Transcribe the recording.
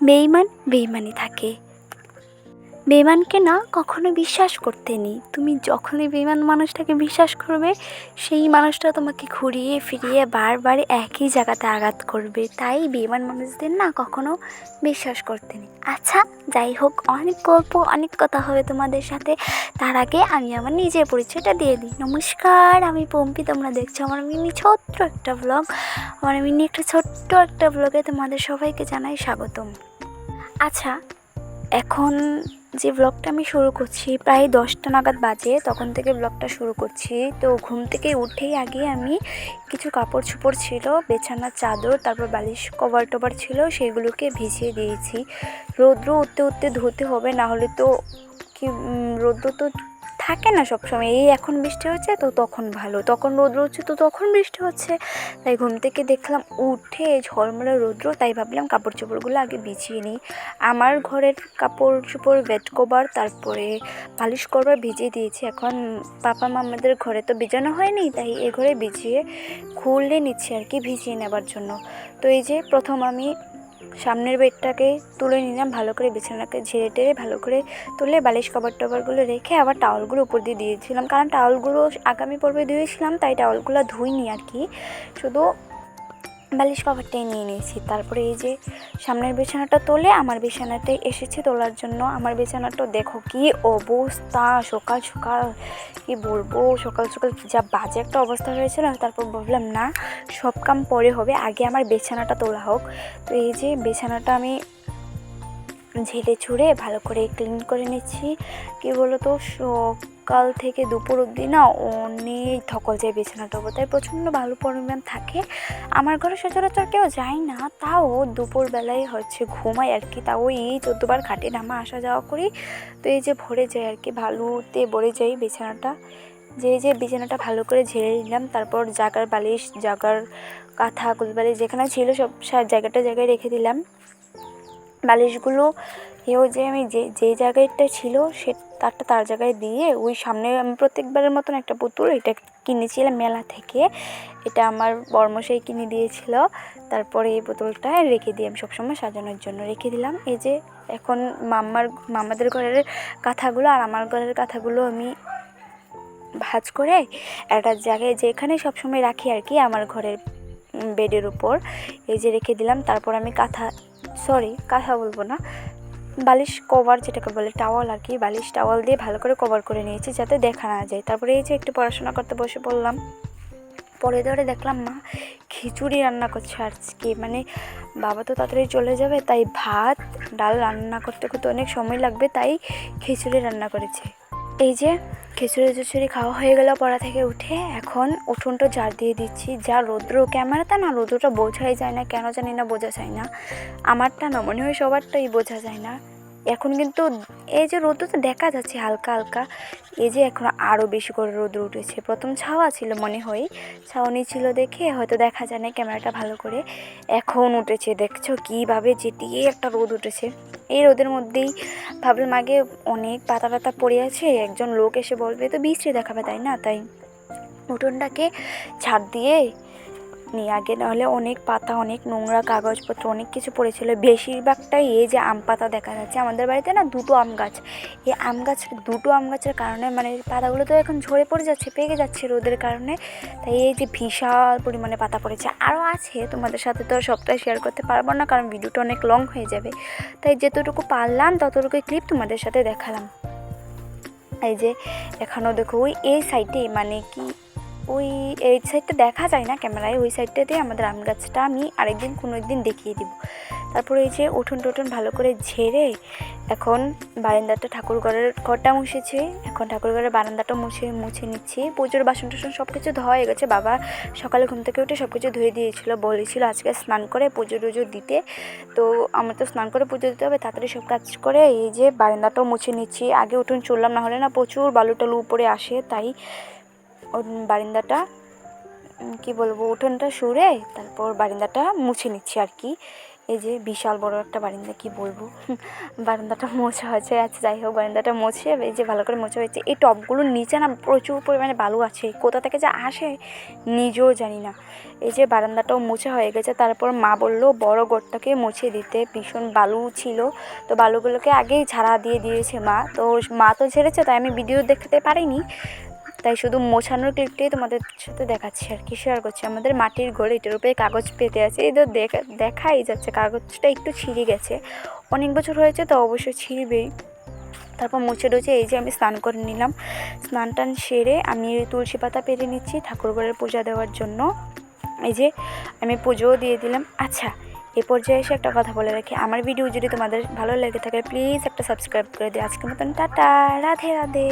বেইমান বেইমানই থাকে। বেইমানকে না কখনো বিশ্বাস করতে নেই তুমি যখনই বেমান মানুষটাকে বিশ্বাস করবে, সেই মানুষটা তোমাকে ঘুরিয়ে ফিরিয়ে বারবার একই জায়গাতে আঘাত করবে। তাই বেমান মানুষদের না কখনো বিশ্বাস করতে নেই আচ্ছা যাই হোক, অনেক গল্প, অনেক কথা হবে তোমাদের সাথে। তার আগে আমি আমার নিজের পরিচয়টা দিয়ে দিই। নমস্কার, আমি পম্পি, তোমরা দেখছ আমার মিনি ছোট্ট একটা ব্লগ আমার মিনি একটা ছোট্ট একটা ব্লগে তোমাদের সবাইকে জানাই স্বাগতম। আচ্ছা এখন যে ব্লগটা আমি শুরু করছি প্রায় দশটা নাগাদ বাজে, তখন থেকে ব্লগটা শুরু করছি। তো ঘুম থেকে উঠেই আগে আমি কিছু কাপড় চোপড় ছিল, বেছানার চাদর, তারপর বালিশ কভার টভার ছিল, সেগুলোকে ভিজিয়ে দিয়েছি। রৌদ্র উঠতে উঠতে ধুতে হবে না হলে তো কি রৌদ্র তো থাকে না সবসময়। এই এখন বৃষ্টি হচ্ছে তো তখন ভালো, তখন রৌদ্র হচ্ছে তো তখন বৃষ্টি হচ্ছে। তাই ঘুম থেকে দেখলাম উঠে ঝলমলে রৌদ্র, তাই ভাবলাম কাপড় চোপড়গুলো আগে বিছিয়ে নিই। আমার ঘরের কাপড় চোপড় বেড কভার, তারপরে পালিশ করবার ভিজিয়ে দিয়েছি। এখন পাপা মা আমাদের ঘরে তো ভিজানো হয়নি, তাই এ ঘরে ভিজিয়ে খুলে নিচ্ছি আর কি ভিজিয়ে নেবার জন্য। তো এই যে প্রথম আমি সামনের বেডটাকে তুলে নিলাম, ভালো করে বিছানাকে ঝেড়ে টেড়ে ভালো করে তুলে বালিশ কভার টভারগুলো রেখে আবার টাওয়ালগুলো উপর দিয়ে দিয়েছিলাম। কারণ টাওয়ালগুলো আগামী পর্বে দিয়েছিলাম তাই টাওয়ালগুলো ধুইনি আর কি। শুধু বালিশ কভারটাই নিয়ে নিয়েছি। তারপরে এই যে সামনের বিছানাটা তোলে, আমার বিছানাটাই এসেছে তোলার জন্য। আমার বিছানাটা দেখো কি অবস্থা, সকাল সকাল কি বলব, সকাল সকাল যা বাজে একটা অবস্থা হয়েছিল তারপর ভাবলাম, না, সব কাম পরে হবে, আগে আমার বিছানাটা তোলা হোক। তো এই যে বিছানাটা আমি ঝেড়ে ছুঁড়ে ভালো করে ক্লিন করে নিচ্ছি। কি বলতো সকাল থেকে দুপুর অবধি না অনেক ধকল যায় বিছানাটা উপর। তাই প্রচণ্ড ভালো পরিমাণ থাকে। আমার ঘরে সচরাচর কেউ যায় না, তাও দুপুরবেলায় হচ্ছে ঘুমাই আর কি। তাও এই চোদ্দোবার খাটে নামা আসা যাওয়া করি। তো এই যে ভরে যায় আর কি, ভালোতে ভরে যাই বিছানাটা। যে যে বিছানাটা ভালো করে ঝেড়ে নিলাম, তারপর জাগার বালিশ, জাগার কাঁথা বালিশ যেখানে ছিল সব জায়গাটা জায়গায় রেখে দিলাম। বালিশগুলো এও যে আমি যে যে জায়গাটা ছিল সে তারটা তার জায়গায় দিয়ে ওই সামনে আমি প্রত্যেকবারের মতন একটা পুতুল, এটা কিনেছিলাম মেলা থেকে। এটা আমার বর্মশাই কিনে দিয়েছিল। তারপরে এই পুতুলটা রেখে দিই আমি সবসময় সাজানোর জন্য রেখে দিলাম। এই যে এখন মাম্মার মামাদের ঘরের কাঁথাগুলো আর আমার ঘরের কাঁথাগুলো আমি ভাঁজ করে একটা জায়গায় যেখানে সবসময় রাখি আর কি, আমার ঘরের বেডের উপর, এই যে রেখে দিলাম। তারপর আমি কাঁথা সরি কাঁথা বলব না। বালিশ কভার যেটাকে বলে, টাওয়াল আর কি, বালিশ টাওয়াল দিয়ে ভালো করে কভার করে নিয়েছি যাতে দেখা না যায়। তারপরে এই যে একটু পড়াশোনা করতে বসে পড়লাম। পরে ধরে দেখলাম মা খিচুড়ি রান্না করছে আজকে। মানে বাবা তো তাড়াতাড়ি চলে যাবে, তাই ভাত, ডাল রান্না করতে করতে অনেক সময় লাগবে, তাই খিচুড়ি রান্না করেছে। এই যে খিচুড়ি চুচুড়ি খাওয়া হয়ে গেল পড়া থেকে উঠে এখন উঠোনটা জার দিয়ে দিচ্ছি। যা রৌদ্র, ক্যামেরাটা না, রৌদ্রটা বোঝাই যায় না, কেন জানি না বোঝা যায় না। আমারটা না, মনে হয় সবারটাই বোঝা যায় না। এখন কিন্তু এই যে রৌদ্র তো দেখা যাচ্ছে হালকা হালকা, এই যে এখন আরও বেশি করে রৌদ্র উঠেছে। প্রথম ছাওয়া ছিল মনে হয় ছাউনি ছিল দেখে হয়তো দেখা যায় না ক্যামেরাটা ভালো করে। এখন উঠেছে, দেখছ কীভাবে যেটিয়ে একটা রোদ উঠেছে। এই রোদের মধ্যেই ভাবলাম আগে অনেক পাতা পাতা পড়ে আছে, একজন লোক এসে বলবে, তো বৃষ্টি দেখাবে, তাই না? তাই উঠোনটাকে ছাড় দিয়ে নিয়ে আগে নাহলে অনেক পাতা, অনেক নোংরা কাগজপত্র, অনেক কিছু পড়েছিল। বেশিরভাগটাই এই যে আম পাতা দেখা যাচ্ছে। আমাদের বাড়িতে না দুটো আম গাছ। এই আম গাছ, দুটো আম গাছের কারণে মানে পাতাগুলো তো এখন ঝরে পড়ে যাচ্ছে, পেকে যাচ্ছে রোদের কারণে। তাই এই যে বিশাল পরিমাণে পাতা পড়েছে। আরও আছে, তোমাদের সাথে তো সবটাই শেয়ার করতে পারব না, কারণ ভিডিওটা অনেক লং হয়ে যাবে। তাই যতটুকু পারলাম, ততটুকুই ক্লিপ তোমাদের সাথে দেখালাম। এই যে এখনও দেখো, ওই এই সাইডে মানে কি ওই, এই সাইডটা দেখা যায় না ক্যামেরায়, ওই সাইডটাতে আমাদের আম গাছটা আমি আরেকদিন, কোনো একদিন দেখিয়ে দিব। তারপরে এই যে উঠোন টুঠোন ভালো করে ঝেড়ে, এখন বারান্দাটা ঠাকুর ঘরের ঘরটা মুছেছে। এখন ঠাকুর ঘরের বারান্দাটা মুছে মুছে নিচ্ছি। পুজোর বাসন টাসন সব কিছু ধোয়া হয়ে গেছে। বাবা সকালে ঘুম থেকে উঠে সব কিছু ধুয়ে দিয়েছিল, বলেছিল আজকে স্নান করে পুজো টুজো দিতে। তো আমার তো স্নান করে পুজো দিতে হবে, তাড়াতাড়ি সব কাজ করে এই যে বারান্দাটাও মুছে নিচ্ছি। আগে উঠোন চললাম, না হলে না প্রচুর বালু টালু উপরে আসে, তাই বারান্দাটা কি বলব, উঠোনটা সুরে তারপর বারিন্দাটা মুছে নিচ্ছি আর কি। এই যে বিশাল বড় একটা বারিন্দা, কি বলব? বারান্দাটা মোছা হয়েছে আচ্ছা যাই হোক, বারান্দাটা মোছে, এই যে ভালো করে মোছা হয়েছে। এই টবগুলোর নিচে না প্রচুর পরিমাণে বালু আছে, কোথা থেকে যে আসে নিজেও জানি না। এই যে বারান্দাটাও মুছে হয়ে গেছে, তারপর মা বলল, বড় গোটটাকে মুছে দিতে। ভীষণ বালু ছিল, তো বালুগুলোকে আগেই ঝাড়া দিয়ে দিয়েছে মা। তো মা তো ঝেড়েছে, তাই আমি ভিডিও দেখতে পারিনি। তাই শুধু মোছানোর ক্লিপটাই তোমাদের সাথে দেখাচ্ছি আর কি শেয়ার করছি। আমাদের মাটির ঘরে এটার উপরে কাগজ পেতে আছে। এই তো দেখা, দেখাই যাচ্ছে, কাগজটা একটু ছিঁড়ে গেছে। অনেক বছর হয়েছে তো অবশ্যই ছিঁড়বেই। তারপর মুছে টুছে এই যে আমি স্নান করে নিলাম। স্নান টান সেরে আমি তুলসী পাতা পেরে নিচ্ছি ঠাকুর ঘরের পূজা দেওয়ার জন্য। এই যে আমি পুজোও দিয়ে দিলাম। আচ্ছা এ পর্যায়ে এসে একটা কথা বলে রাখি। আমার ভিডিও যদি তোমাদের ভালো লেগে থাকে প্লিজ একটা সাবস্ক্রাইব করে দিও। আজকের মতন টাটা, রাধে রাধে।